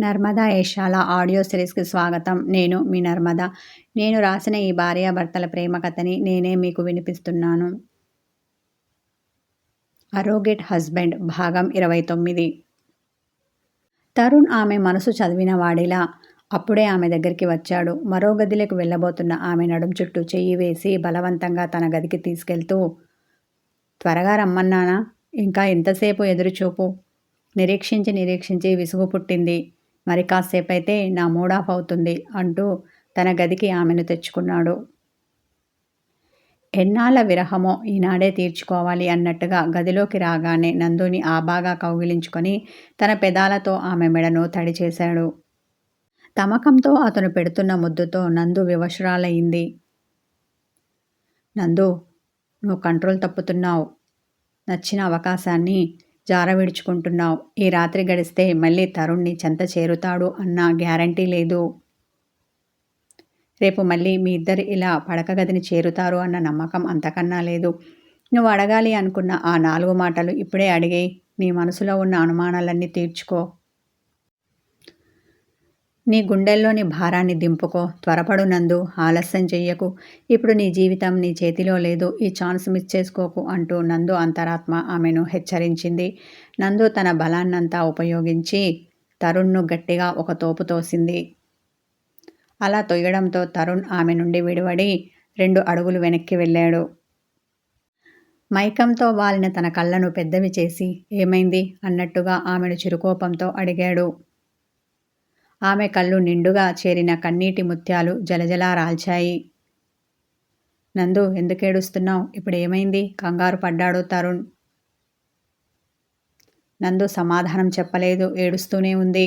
Narmada యశాల audio సిరీస్కి స్వాగతం. నేను మీ నర్మద. నేను రాసిన ఈ భార్యాభర్తల ప్రేమ కథని నేనే మీకు వినిపిస్తున్నాను. అరోగెట్ హస్బెండ్ భాగం ఇరవై తొమ్మిది తరుణ్ ఆమె మనసు చదివిన వాడిలా అప్పుడే ఆమె దగ్గరికి వచ్చాడు. మరో గదిలోకి వెళ్ళబోతున్న ఆమె నడుం చుట్టూ చెయ్యి వేసి బలవంతంగా తన గదికి తీసుకెళ్తూ త్వరగా రమ్మన్నానా? ఇంకా ఎంతసేపు ఎదురుచూపు? నిరీక్షించి నిరీక్షించి విసుగు పుట్టింది. మరి కాసేపైతే నా మూడాఫ్ అవుతుంది అంటూ తన గదికి ఆమెను తెచ్చుకున్నాడు. ఎన్నాళ్ళ విరహమో ఈనాడే తీర్చుకోవాలి అన్నట్టుగా గదిలోకి రాగానే నందుని ఆ బాగా కౌగిలించుకొని తన పెదాలతో ఆమె మెడను తడి చేశాడు. తమకంతో అతను పెడుతున్న ముద్దుతో నందు వివశురాలయ్యింది నందు నువ్వు కంట్రోల్ తప్పుతున్నావు. నచ్చిన అవకాశాన్ని జార విడుచుకుంటున్నావు. ఈ రాత్రి గడిస్తే మళ్ళీ తరుణ్ణి చెంత చేరుతాడు అన్న గ్యారంటీ లేదు. రేపు మళ్ళీ మీ ఇద్దరు ఇలా పడక గదిని చేరుతారు అన్న నమ్మకం అంతకన్నా లేదు. నువ్వు అడగాలి అనుకున్న ఆ నాలుగు మాటలు ఇప్పుడే అడిగే నీ మనసులో ఉన్న అనుమానాలన్నీ తీర్చుకో. నీ గుండెల్లోని భారాన్ని దింపుకో త్వరపడు నందు ఆలస్యం చెయ్యకు. ఇప్పుడు నీ జీవితం నీ చేతిలో లేదు ఈ ఛాన్స్ మిస్ చేసుకోకు అంటూ నందు అంతరాత్మ ఆమెను హెచ్చరించింది. నందు తన బలాన్నంతా ఉపయోగించి తరుణ్ను గట్టిగా ఒక తోపు తోసింది. అలా తొయ్యడంతో తరుణ్ ఆమె నుండి విడివడి రెండు అడుగులు వెనక్కి వెళ్ళాడు. మైకంతో వాలిన తన కళ్ళను పెద్దవి చేసి ఏమైంది? అన్నట్టుగా ఆమెను చిరుకోపంతో అడిగాడు. ఆమె కళ్ళు నిండుగా చేరిన కన్నీటి ముత్యాలు జలజలా రాల్చాయి. నందు ఎందుకేడుస్తున్నావు ఇప్పుడు ఏమైంది? కంగారు పడ్డాడు తరుణ్. నందు సమాధానం చెప్పలేదు. ఏడుస్తూనే ఉంది.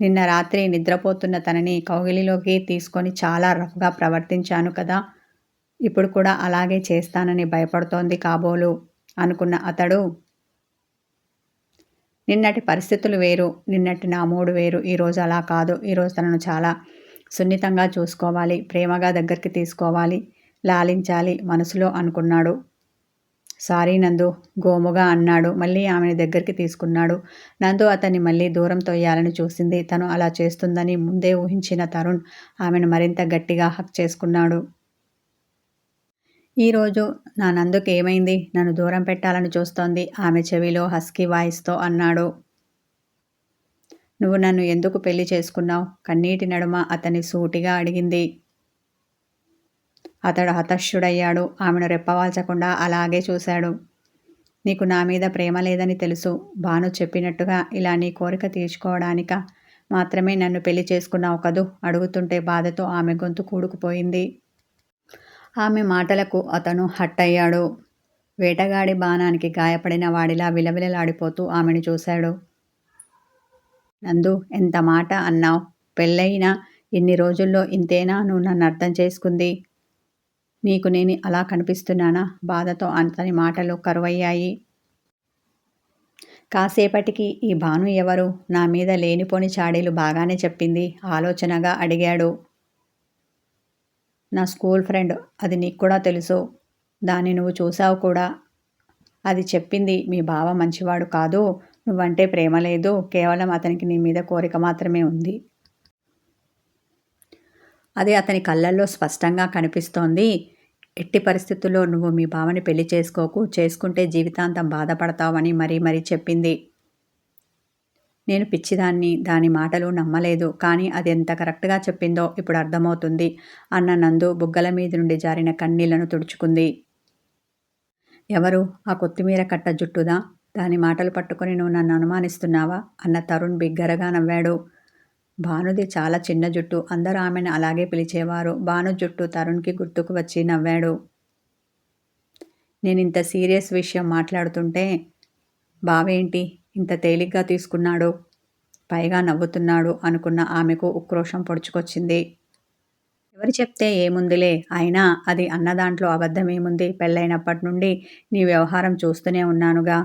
నిన్న రాత్రి నిద్రపోతున్న తనని కౌగిలిలోకి తీసుకొని చాలా రఫ్గా ప్రవర్తించాను కదా. ఇప్పుడు కూడా అలాగే చేస్తానని భయపడుతోంది కాబోలు అనుకున్న అతడు నిన్నటి పరిస్థితులు వేరు నిన్నటి నా మూడు వేరు ఈరోజు అలా కాదు. ఈరోజు తనను చాలా సున్నితంగా చూసుకోవాలి ప్రేమగా దగ్గరికి తీసుకోవాలి లాలించాలి మనసులో అనుకున్నాడు. సారీ నందు గోముగా అన్నాడు. మళ్ళీ ఆమెని దగ్గరికి తీసుకున్నాడు. నందు అతన్ని మళ్ళీ దూరం తోయాలని చూసింది. తను అలా చేస్తుందని ముందే ఊహించిన తరుణ్ ఆమెను మరింత గట్టిగా హక్ చేసుకున్నాడు. ఈరోజు నా నందుకు ఏమైంది? నన్ను దూరం పెట్టాలని చూస్తోంది. ఆమె చెవిలో హస్కీ వాయిస్తో అన్నాడు. నువ్వు నన్ను ఎందుకు పెళ్ళి చేసుకున్నావు? కన్నీటి నడుమ అతని సూటిగా అడిగింది. అతడు హతశ్యుడయ్యాడు ఆమెను రెప్పవాల్చకుండా అలాగే చూశాడు. నీకు నా మీద ప్రేమ లేదని తెలుసు. భాను చెప్పినట్టుగా ఇలా నీ కోరిక తీర్చుకోవడానిక మాత్రమే నన్ను పెళ్ళి చేసుకున్నావు కదూ? అడుగుతుంటే బాధతో ఆమె గొంతు కూడుకుపోయింది. ఆమె మాటలకు అతను హట్ అయ్యాడు వేటగాడి బాణానికి గాయపడిన వాడిలా విలవిలలాడిపోతూ ఆమెను చూశాడు. నందు ఎంత మాట అన్నావు? పెళ్ళయినా ఇన్ని రోజుల్లో ఇంతేనా నువ్వు నన్ను అర్థం చేసుకుంది? నీకు నేను అలా కనిపిస్తున్నానా? బాధతో అతని మాటలు కరువయ్యాయి. కాసేపటికి ఈ భాను ఎవరు? నా మీద లేనిపోని చాడీలు బాగానే చెప్పింది. ఆలోచనగా అడిగాడు. నా స్కూల్ ఫ్రెండ్ అది నీకు కూడా తెలుసు. దాన్ని నువ్వు చూసావు కూడా. అది చెప్పింది మీ బావ మంచివాడు కాదు. నువ్వంటే ప్రేమ లేదు. కేవలం అతనికి నీ మీద కోరిక మాత్రమే ఉంది. అది అతని కళ్ళల్లో స్పష్టంగా కనిపిస్తోంది. ఎట్టి పరిస్థితుల్లో నువ్వు మీ బావని పెళ్ళి చేసుకోకు. చేసుకుంటే జీవితాంతం బాధపడతావని మరీ మరీ చెప్పింది. నేను పిచ్చిదాన్ని దాని మాటలు నమ్మలేదు. కానీ అది ఎంత కరెక్ట్గా చెప్పిందో ఇప్పుడు అర్థమవుతుంది అన్న నందు బుగ్గల మీద నుండి జారిన కన్నీళ్ళను తుడుచుకుంది. ఎవరు? ఆ కొత్తిమీర కట్ట జుట్టుదా? దాని మాటలు పట్టుకొని నువ్వు నన్ను అనుమానిస్తున్నావా? అన్న తరుణ్ బిగ్గరగా నవ్వాడు. భానుది చాలా చిన్న జుట్టు. అందరూ ఆమెను అలాగే పిలిచేవారు. భాను జుట్టు తరుణ్కి గుర్తుకు వచ్చి నవ్వాడు. నేను ఇంత సీరియస్ విషయం మాట్లాడుతుంటే బావేంటి? ఇంత తేలిగ్గా తీసుకున్నాడు పైగా నవ్వుతున్నాడు అనుకున్న ఆమెకు ఉక్రోషం పొడుచుకొచ్చింది. ఎవరు చెప్తే ఏముందిలే అయినా అది అన్న దాంట్లో అబద్ధమేముంది పెళ్ళైనప్పటి నుండి నీ వ్యవహారం చూస్తూనే ఉన్నానుగా.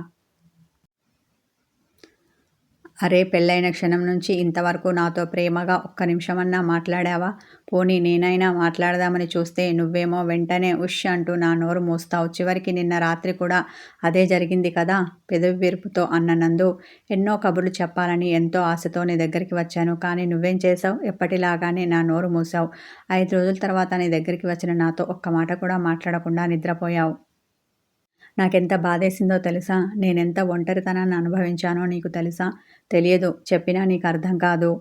అరే పెళ్ళైన క్షణం నుంచి ఇంతవరకు నాతో ప్రేమగా ఒక్క నిమిషమన్నా మాట్లాడావా? పోనీ నేనైనా మాట్లాడదామని చూస్తే నువ్వేమో వెంటనే ఉష్ అంటూ నా నోరు మూస్తావు. చివరికి నిన్న రాత్రి కూడా అదే జరిగింది కదా? పెదవి విరుపుతో అన్న నందు ఎన్నో కబుర్లు చెప్పాలని ఎంతో ఆశతో నీ దగ్గరికి వచ్చాను. కానీ నువ్వేం చేసావు ఎప్పటిలాగానే నా నోరు మూసావు. ఐదు రోజుల తర్వాత నీ దగ్గరికి వచ్చిన నాతో ఒక్క మాట కూడా మాట్లాడకుండా నిద్రపోయావు. నాకెంత బాధేసిందో తెలుసా? నేనెంత ఒంటరితనాన్ని అనుభవించానో నీకు తెలుసా? తెలియదు. చెప్పినా నీకు అర్థం కాదు.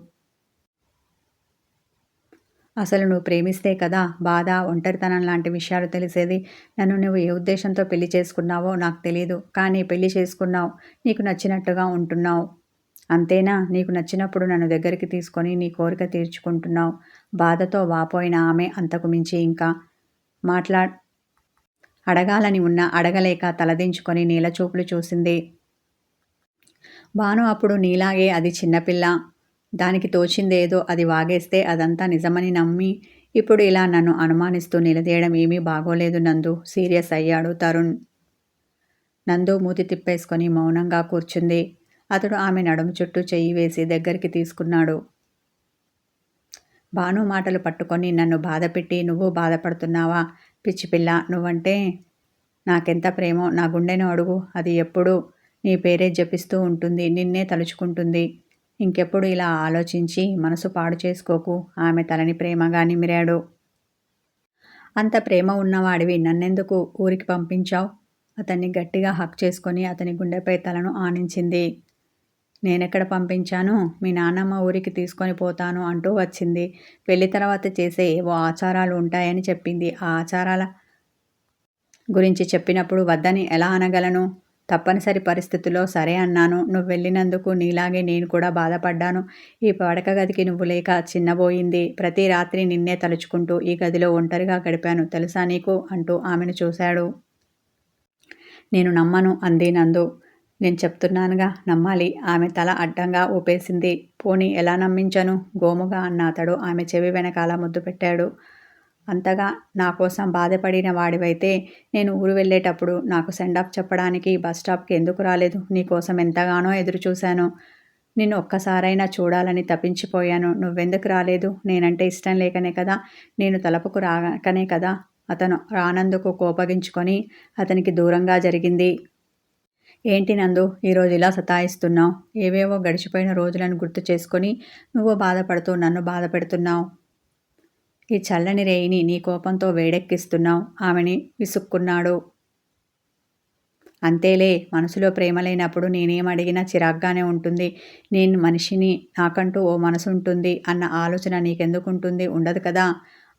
అసలు నువ్వు ప్రేమిస్తే కదా బాధ ఒంటరితనం లాంటి విషయాలు తెలిసేది. నన్ను నువ్వు ఏ ఉద్దేశంతో పెళ్ళి చేసుకున్నావో నాకు తెలియదు కానీ పెళ్ళి చేసుకున్నావు. నీకు నచ్చినట్టుగా ఉంటున్నావు. అంతేనా? నీకు నచ్చినప్పుడు నన్ను దగ్గరికి తీసుకొని నీ కోరిక తీర్చుకుంటున్నావు. బాధతో వాపోయిన ఆమె అంతకు మించి ఇంకా మాట్లా అడగాలని ఉన్నా అడగలేక తలదించుకొని నీలచూపులు చూసింది. భాను అప్పుడు నీలాగే అది చిన్నపిల్ల. దానికి తోచిందేదో అది వాగేస్తే అదంతా నిజమని నమ్మి ఇప్పుడు ఇలా నన్ను అనుమానిస్తూ నిలదీయడం ఏమీ బాగోలేదు నందు. సీరియస్ అయ్యాడు తరుణ్. నందు మూతి తిప్పేసుకొని మౌనంగా కూర్చుంది. అతడు ఆమె నడుము చుట్టూ చెయ్యి వేసి దగ్గరికి తీసుకున్నాడు. భాను మాటలు పట్టుకొని నన్ను బాధపెట్టి నువ్వు బాధపడుతున్నావా? పిచ్చిపిల్ల నువ్వంటే నాకెంత ప్రేమో నా గుండెను అడుగు. అది ఎప్పుడు నీ పేరే జపిస్తూ ఉంటుంది నిన్నే తలుచుకుంటుంది. ఇంకెప్పుడు ఇలా ఆలోచించి మనసు పాడు చేసుకోకు. ఆమె తలని ప్రేమగా నిమిరాడు. అంత ప్రేమ ఉన్నవాడివి నన్నెందుకు ఊరికి పంపించావు? అతన్ని గట్టిగా హక్ చేసుకొని అతని గుండెపై తలను ఆనించింది. నేనెక్కడ పంపించాను? మీ నాన్నమ్మ ఊరికి తీసుకొని పోతాను అంటూ వచ్చింది. పెళ్ళి తర్వాత చేసే ఏవో ఆచారాలు ఉంటాయని చెప్పింది. ఆ ఆచారాల గురించి చెప్పినప్పుడు వద్దని ఎలా అనగలను? తప్పనిసరి పరిస్థితుల్లో సరే అన్నాను. నువ్వు వెళ్ళినందుకు నీలాగే నేను కూడా బాధపడ్డాను. ఈ పడక గదికి నువ్వు లేక చిన్నబోయింది. ప్రతి రాత్రి నిన్నే తలుచుకుంటూ ఈ గదిలో ఒంటరిగా గడిపాను. తెలుసా నీకు? అంటూ ఆమెను చూశాడు. నేను నమ్మను అంది నందు. నేను చెప్తున్నానుగా నమ్మాలి. ఆమె తల అడ్డంగా ఊపేసింది. పోనీ ఎలా నమ్మించను? గోముగా అన్న అతడు ఆమె చెవి వెనకాల ముద్దు పెట్టాడు. అంతగా నా కోసం బాధపడిన వాడివైతే నేను ఊరు వెళ్ళేటప్పుడు నాకు సెండ్ ఆఫ్ చెప్పడానికి బస్ స్టాప్కి ఎందుకు రాలేదు? నీ కోసం ఎంతగానో ఎదురు చూశాను నిన్ను ఒక్కసారైనా చూడాలని తప్పించిపోయాను నువ్వెందుకు రాలేదు? నేనంటే ఇష్టం లేకనే కదా? నేను తలపుకు రాకనే కదా? అతను రానందుకు కోపగించుకొని అతనికి దూరంగా జరిగింది. ఏంటి నందు? ఈరోజు ఇలా సతాయిస్తున్నావు? ఏవేవో గడిచిపోయిన రోజులను గుర్తు చేసుకొని నువ్వు బాధపడుతూ నన్ను బాధ పెడుతున్నావు ఈ చల్లని రేయిని నీ కోపంతో వేడెక్కిస్తున్నావు. ఆమెని విసుక్కున్నాడు. అంతేలే మనసులో ప్రేమ లేనప్పుడు నేనేం అడిగినా చిరాగ్గానే ఉంటుంది. నేను మనిషిని నాకంటూ ఓ మనసు ఉంటుంది అన్న ఆలోచన నీకెందుకుంటుంది? ఉండదు కదా?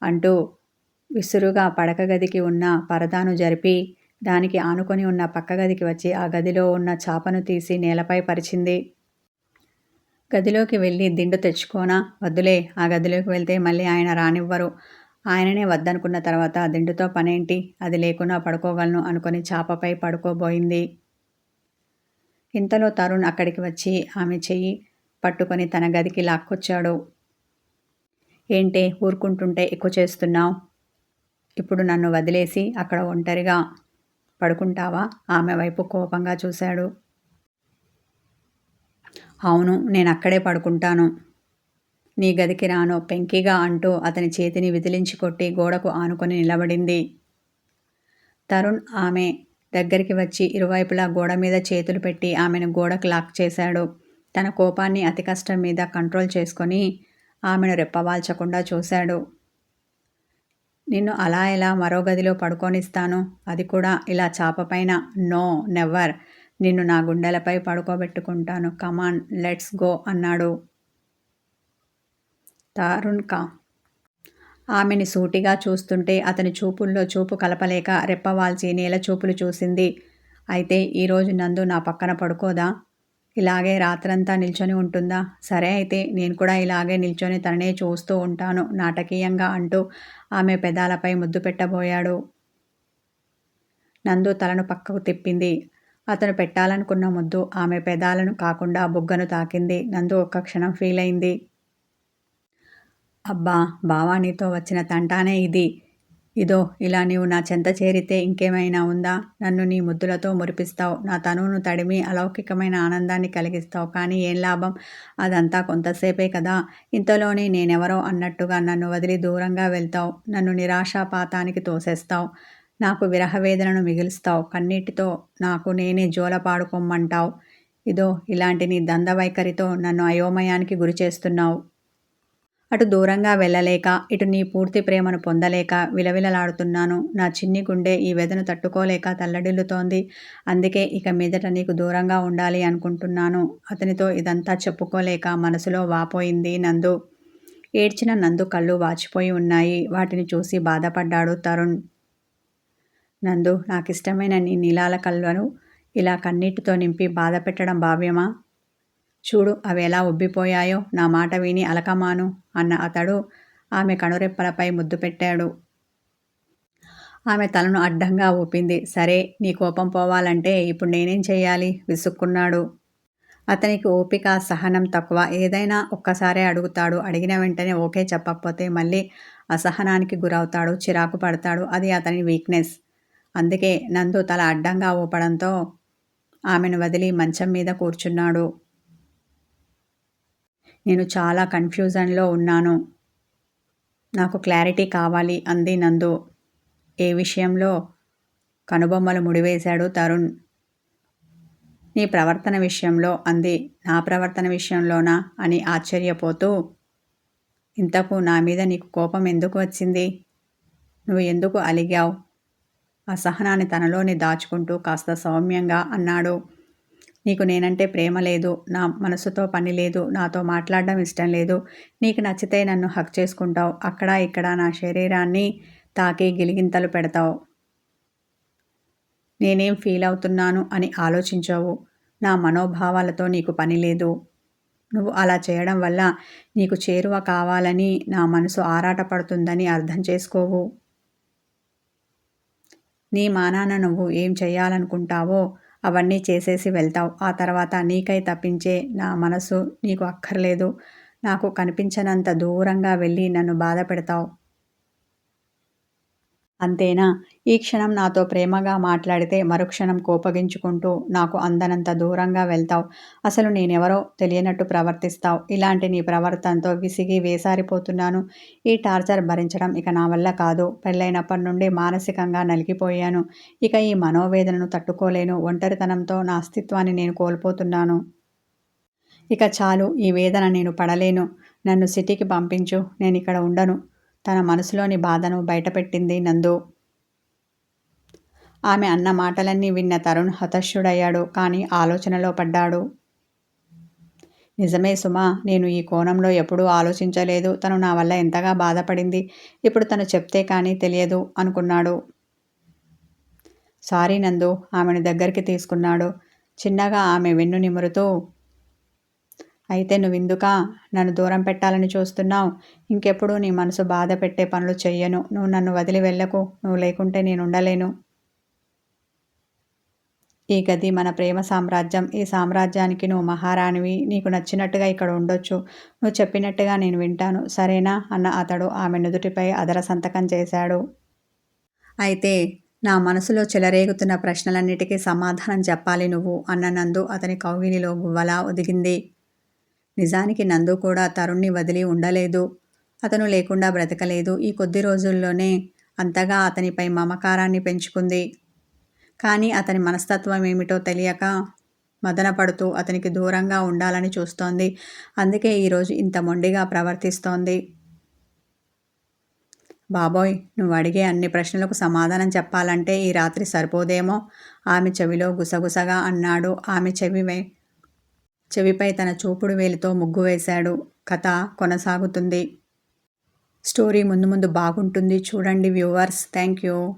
అంటూ విసురుగా పడక గదికి ఉన్న పరదాను జరిపి దానికి ఆనుకొని ఉన్న పక్క గదికి వచ్చి ఆ గదిలో ఉన్న చాపను తీసి నేలపై పరిచింది. గదిలోకి వెళ్ళి దిండు తెచ్చుకోనా? వద్దులే ఆ గదిలోకి వెళ్తే మళ్ళీ ఆయన రానివ్వరు. ఆయననే వద్దనుకున్న తర్వాత దిండుతో పనేంటి? అది లేకున్నా పడుకోగలను అనుకుని చాపపై పడుకోబోయింది. ఇంతలో తరుణ్ అక్కడికి వచ్చి ఆమె చెయ్యి పట్టుకొని తన గదికి లాక్కొచ్చాడు. ఏంటే ఊరుకుంటుంటే ఎక్కువ చేస్తున్నావు? ఇప్పుడు నన్ను వదిలేసి అక్కడ ఒంటరిగా పడుకుంటావా? ఆమె వైపు కోపంగా చూశాడు. అవును నేను అక్కడే పడుకుంటాను. నీ గదికి రాను పెంకిగా అంటూ అతని చేతిని విదిలించి కొట్టి గోడకు ఆనుకొని నిలబడింది. తరుణ్ ఆమె దగ్గరికి వచ్చి ఇరువైపులా గోడ మీద చేతులు పెట్టి ఆమెను గోడకు లాక్ చేశాడు. తన కోపాన్ని అతి కష్టం మీద కంట్రోల్ చేసుకొని ఆమెను రెప్పవాల్చకుండా చూశాడు. నిన్ను అలా ఎలా మరో గదిలో పడుకోనిస్తాను? అది కూడా ఇలా చాపపైన. No never. నిన్ను నా గుండెలపై పడుకోబెట్టుకుంటాను. కమాన్ లెట్స్ గో అన్నాడు. తారుణ్ కా ఆమెని సూటిగా చూస్తుంటే అతని చూపుల్లో చూపు కలపలేక రెప్పవాల్చి నేల చూపులు చూసింది. అయితే ఈరోజు నందు నా పక్కన పడుకోదా? ఇలాగే రాత్రంతా నిల్చొని ఉంటుందా? సరే అయితే నేను కూడా ఇలాగే నిల్చొని తననే చూస్తూ ఉంటాను నాటకీయంగా అంటూ ఆమె పెదాలపై ముద్దు పెట్టబోయాడు. నందు తలను పక్కకు తిప్పింది. అతను పెట్టాలనుకున్న ముద్దు ఆమె పెదాలను కాకుండా బుగ్గను తాకింది. నందు ఒక్క క్షణం ఫీల్ అయింది అబ్బా బావా నీతో వచ్చిన తంటానే ఇది. ఇదో ఇలా నీవు నా చెంత చేరితే ఇంకేమైనా ఉందా? నన్ను నీ ముద్దులతో మురిపిస్తావు. నా తనువును తడిమి అలౌకికమైన ఆనందాన్ని కలిగిస్తావు. కానీ ఏం లాభం? అదంతా కొంతసేపే కదా. ఇంతలోనే నేనెవరో అన్నట్టుగా నన్ను వదిలి దూరంగా వెళ్తావు. నన్ను నిరాశాపాతానికి తోసేస్తావు. నాకు విరహవేదనను మిగులుస్తావు. కన్నీటితో నాకు నేనే జోలపాడుకోమ్మంటావు ఇదో ఇలాంటి నీ దందవైఖరితో నన్ను అయోమయానికి గురి చేస్తున్నావు అటు దూరంగా వెళ్ళలేక ఇటు నీ పూర్తి ప్రేమను పొందలేక విలవిలలాడుతున్నాను. నా చిన్ని గుండె ఈ వెదను తట్టుకోలేక తల్లడిల్లుతోంది. అందుకే ఇక మీదట నీకు దూరంగా ఉండాలి అనుకుంటున్నాను. అతనితో ఇదంతా చెప్పుకోలేక మనసులో వాపోయింది నందు. ఏడ్చిన నందు కళ్ళు వాచిపోయి ఉన్నాయి. వాటిని చూసి బాధపడ్డాడు తరుణ్. నందు నాకిష్టమైన నీ నీలాల కళ్ళను ఇలా కన్నీటితో నింపి బాధ పెట్టడం భావ్యమా? చూడు అవి ఎలా ఉబ్బిపోయాయో నా మాట విని అలకమాను అన్న అతడు ఆమె కనురెప్పలపై ముద్దు పెట్టాడు. ఆమె తలను అడ్డంగా ఊపింది. సరే నీ కోపం పోవాలంటే ఇప్పుడు నేనేం చేయాలి విసుక్కున్నాడు. అతనికి ఓపిక సహనం తక్కువ. ఏదైనా ఒక్కసారే అడుగుతాడు. అడిగిన వెంటనే ఓకే చెప్పకపోతే మళ్ళీ అసహనానికి గురవుతాడు చిరాకు పడతాడు. అది అతని వీక్నెస్ అందుకే నందు తల అడ్డంగా ఊపడంతో ఆమెను వదిలి మంచం మీద కూర్చున్నాడు. నేను చాలా కన్ఫ్యూజన్లో ఉన్నాను. నాకు క్లారిటీ కావాలి అంది నందు. ఏ విషయంలో కనుబొమ్మలు ముడివేశాడు తరుణ్? నీ ప్రవర్తన విషయంలో అంది. నా ప్రవర్తన విషయంలోనా? అని ఆశ్చర్యపోతూ. ఇంతకు నా మీద నీకు కోపం ఎందుకు వచ్చింది? నువ్వు ఎందుకు అలిగావు? అసహనాన్ని తనలోని దాచుకుంటూ కాస్త సౌమ్యంగా అన్నాడు. నీకు నేనంటే ప్రేమ లేదు నా మనసుతో పని లేదు నాతో మాట్లాడడం ఇష్టం లేదు నీకు నచ్చితే నన్ను హక్ చేసుకుంటావు అక్కడ ఇక్కడ నా శరీరాన్ని తాకి గిలిగింతలు పెడతావు. నేనేం ఫీల్ అవుతున్నాను అని ఆలోచించావు నా మనోభావాలతో నీకు పని లేదు. నువ్వు అలా చేయడం వల్ల నీకు చేరువ కావాలని నా మనసు ఆరాటపడుతుందని అర్థం చేసుకోవు. నీ మానాన నువ్వు ఏం చేయాలనుకుంటావో అవన్నీ చేసేసి వెళ్తావు. ఆ తర్వాత నీకై తప్పించే నా మనసు నీకు అక్కర్లేదు. నాకు కనిపించనంత దూరంగా వెళ్ళి నన్ను బాధ పెడతావు అంతేనా? ఈ క్షణం నాతో ప్రేమగా మాట్లాడితే మరుక్షణం కోపగించుకుంటూ నాకు అందనంత దూరంగా వెళ్తావు. అసలు నేనెవరో తెలియనట్టు ప్రవర్తిస్తావు. ఇలాంటి నీ ప్రవర్తనతో విసిగి వేసారిపోతున్నాను. ఈ టార్చర్ భరించడం ఇక నా వల్ల కాదు. పెళ్ళైనప్పటి నుండి మానసికంగా నలిగిపోయాను. ఇక ఈ మనోవేదనను తట్టుకోలేను. ఒంటరితనంతో నా అస్తిత్వాన్ని నేను కోల్పోతున్నాను. ఇక చాలు. ఈ వేదన నేను పడలేను. నన్ను సిటీకి పంపించు. నేను ఇక్కడ ఉండను. తన మనసులోని బాధను బయటపెట్టింది నందు. ఆమె అన్న మాటలన్నీ విన్న తరుణ్ హతశుడయ్యాడు కానీ ఆలోచనలో పడ్డాడు. నిజమే సుమా నేను ఈ కోణంలో ఎప్పుడూ ఆలోచించలేదు. తను నా వల్ల ఎంతగా బాధపడింది? ఇప్పుడు తను చెప్తే కానీ తెలియదు అనుకున్నాడు. సారీ నందు ఆమెను దగ్గరికి తీసుకున్నాడు. చిన్నగా ఆమె వెన్ను నిమురుతూ అయితే నువ్విందుకా? నన్ను దూరం పెట్టాలని చూస్తున్నావు. ఇంకెప్పుడు నీ మనసు బాధ పెట్టే పనులు చెయ్యను. నువ్వు నన్ను వదిలి వెళ్ళకు. నువ్వు లేకుంటే నేను ఉండలేను ఈ గది మన ప్రేమ సామ్రాజ్యం. ఈ సామ్రాజ్యానికి నువ్వు మహారాణివి. నీకు నచ్చినట్టుగా ఇక్కడ ఉండొచ్చు. నువ్వు చెప్పినట్టుగా నేను వింటాను. సరేనా? అన్న అతడు ఆమె నుదుటిపై అదర సంతకం చేశాడు. అయితే నా మనసులో చెలరేగుతున్న ప్రశ్నలన్నిటికీ సమాధానం చెప్పాలి నువ్వు అన్న నందు అతని కౌగిలిలో గువ్వలా ఒదిగింది. నిజానికి నందు కూడా తరుణ్ణి వదిలి ఉండలేదు. అతను లేకుండా బ్రతకలేదు. ఈ కొద్ది రోజుల్లోనే అంతగా అతనిపై మమకారాన్ని పెంచుకుంది. కానీ అతని మనస్తత్వం ఏమిటో తెలియక మదనపడుతూ అతనికి దూరంగా ఉండాలని చూస్తోంది. అందుకే ఈరోజు ఇంత మొండిగా ప్రవర్తిస్తోంది. బాబోయ్ నువ్వు అడిగే అన్ని ప్రశ్నలకు సమాధానం చెప్పాలంటే ఈ రాత్రి సరిపోదేమో? ఆమె చెవిలో గుసగుసగా అన్నాడు. ఆమె చెవి చెవిపై తన చూపుడు వేలితో ముగ్గు వేశాడు. కథ కొనసాగుతుంది. స్టోరీ ముందు ముందు బాగుంటుంది. చూడండి వ్యూవర్స్. Thank you